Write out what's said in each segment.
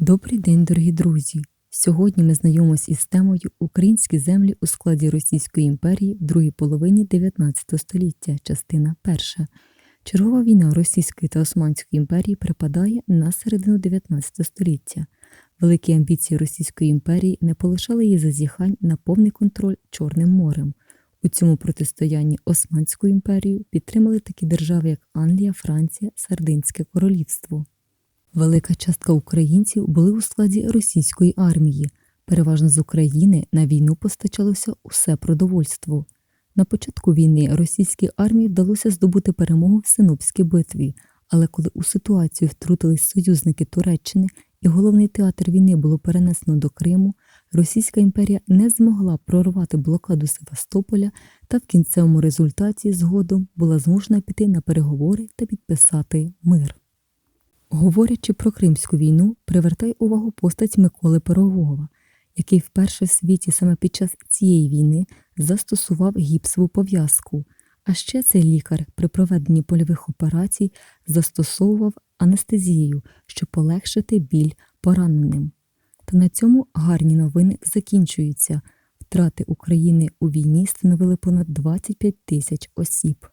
Добрий день, дорогі друзі! Сьогодні ми знайомимося із темою Українські землі у складі Російської імперії в другій половині 19 століття, частина перша. Чергова війна Російської та Османської імперії припадає на середину 19 століття. Великі амбіції Російської імперії не полишали її зазіхань на повний контроль Чорним морем. У цьому протистоянні Османську імперію підтримали такі держави, як Англія, Франція, Сардинське королівство. Велика частка українців були у складі російської армії. Переважно з України на війну постачалося усе продовольство. На початку війни російській армії вдалося здобути перемогу в Синопській битві, але коли у ситуацію втрутились союзники Туреччини і головний театр війни було перенесено до Криму, Російська імперія не змогла прорвати блокаду Севастополя та в кінцевому результаті згодом була змушена піти на переговори та підписати мир. Говорячи про Кримську війну, привертай увагу постать Миколи Пирогова, який вперше в світі саме під час цієї війни застосував гіпсову пов'язку. А ще цей лікар при проведенні польових операцій застосовував анестезію, щоб полегшити біль пораненим. Та на цьому гарні новини закінчуються. Втрати України у війні становили понад 25 тисяч осіб.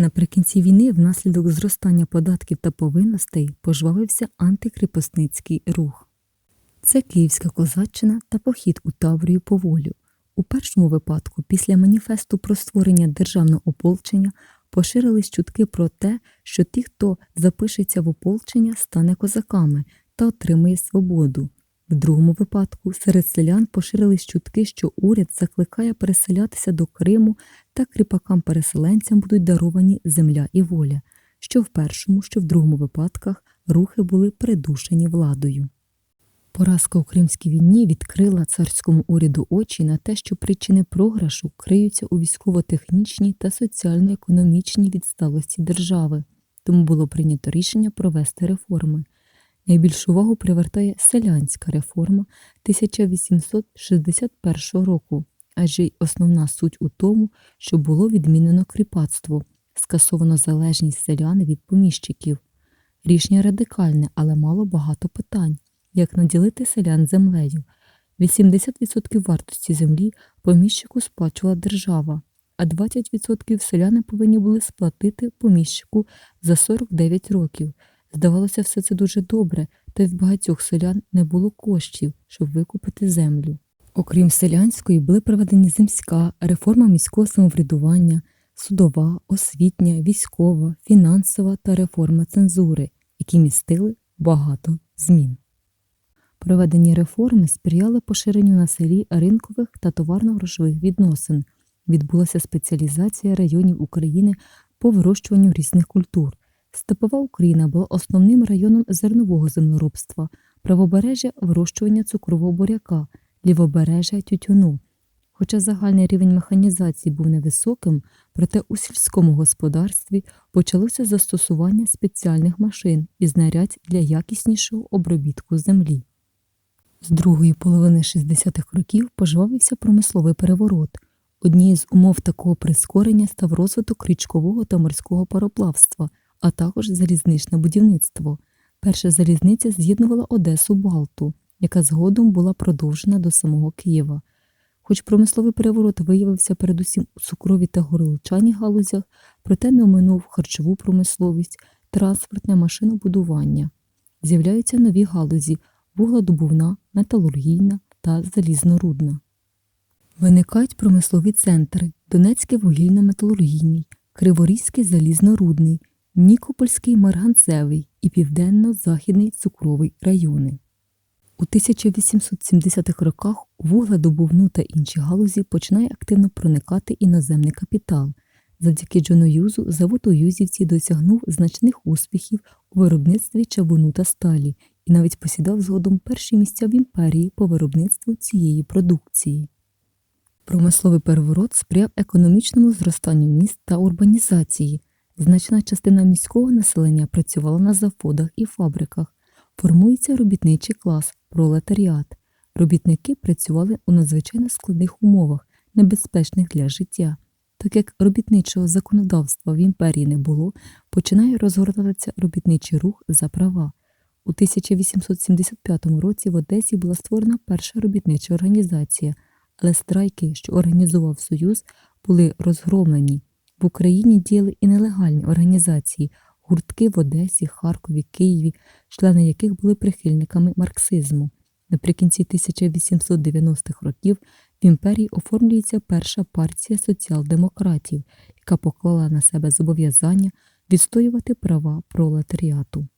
Наприкінці війни, внаслідок зростання податків та повинностей, пожвавився антикріпосницький рух. Це Київська козаччина та похід у Таврію по волю. У першому випадку, після маніфесту про створення державного ополчення, поширились чутки про те, що ті, хто запишеться в ополчення, стане козаками та отримує свободу. В другому випадку серед селян поширились чутки, що уряд закликає переселятися до Криму та кріпакам-переселенцям будуть даровані земля і воля, що в першому, що в другому випадках рухи були придушені владою. Поразка у Кримській війні відкрила царському уряду очі на те, що причини програшу криються у військово-технічній та соціально-економічній відсталості держави, тому було прийнято рішення провести реформи. Найбільшу увагу привертає селянська реформа 1861 року, адже й основна суть у тому, що було відмінено кріпацтво, скасовано залежність селян від поміщиків. Рішення радикальне, але мало багато питань, як наділити селян землею. 80% вартості землі поміщику сплачувала держава, а 20% селяни повинні були сплатити поміщику за 49 років. Здавалося, все це дуже добре, та й в багатьох селян не було коштів, щоб викупити землю. Окрім селянської, були проведені земська, реформа міського самоврядування, судова, освітня, військова, фінансова та реформа цензури, які містили багато змін. Проведені реформи сприяли поширенню на селі ринкових та товарно-грошових відносин. Відбулася спеціалізація районів України по вирощуванню різних культур. Степова Україна була основним районом зернового землеробства, правобережжя вирощування цукрового буряка, лівобережжя тютюну. Хоча загальний рівень механізації був невисоким, проте у сільському господарстві почалося застосування спеціальних машин і знарядь для якіснішого обробітку землі. З другої половини 60-х років пожвавився промисловий переворот. Однією з умов такого прискорення став розвиток річкового та морського пароплавства – а також залізничне будівництво. Перша залізниця з'єднувала Одесу Балту, яка згодом була продовжена до самого Києва. Хоч промисловий переворот виявився передусім у цукровій та горілчаній галузях, проте не оминув харчову промисловість, транспортне машинобудування. З'являються нові галузі вугледобувна, металургійна та залізнорудна. Виникають промислові центри Донецький вугільно-металургійний, Криворізький залізнорудний, Нікопольський марганцевий і Південно-Західний цукровий райони. У 1870-х роках вугледобувну та інші галузі починає активно проникати іноземний капітал. Завдяки Джону Юзу завод у Юзівці досягнув значних успіхів у виробництві чавуну та сталі і навіть посідав згодом перші місця в імперії по виробництву цієї продукції. Промисловий переворот сприяв економічному зростанню міст та урбанізації. Значна частина міського населення працювала на заводах і фабриках. Формується робітничий клас, пролетаріат. Робітники працювали у надзвичайно складних умовах, небезпечних для життя. Так як робітничого законодавства в імперії не було, починає розгортатися робітничий рух за права. У 1875 році в Одесі була створена перша робітнича організація, але страйки, що організував Союз, були розгромлені. В Україні діяли і нелегальні організації, гуртки в Одесі, Харкові, Києві, члени яких були прихильниками марксизму. Наприкінці 1890-х років в імперії оформлюється перша партія соціал-демократів, яка поклала на себе зобов'язання відстоювати права пролетаріату.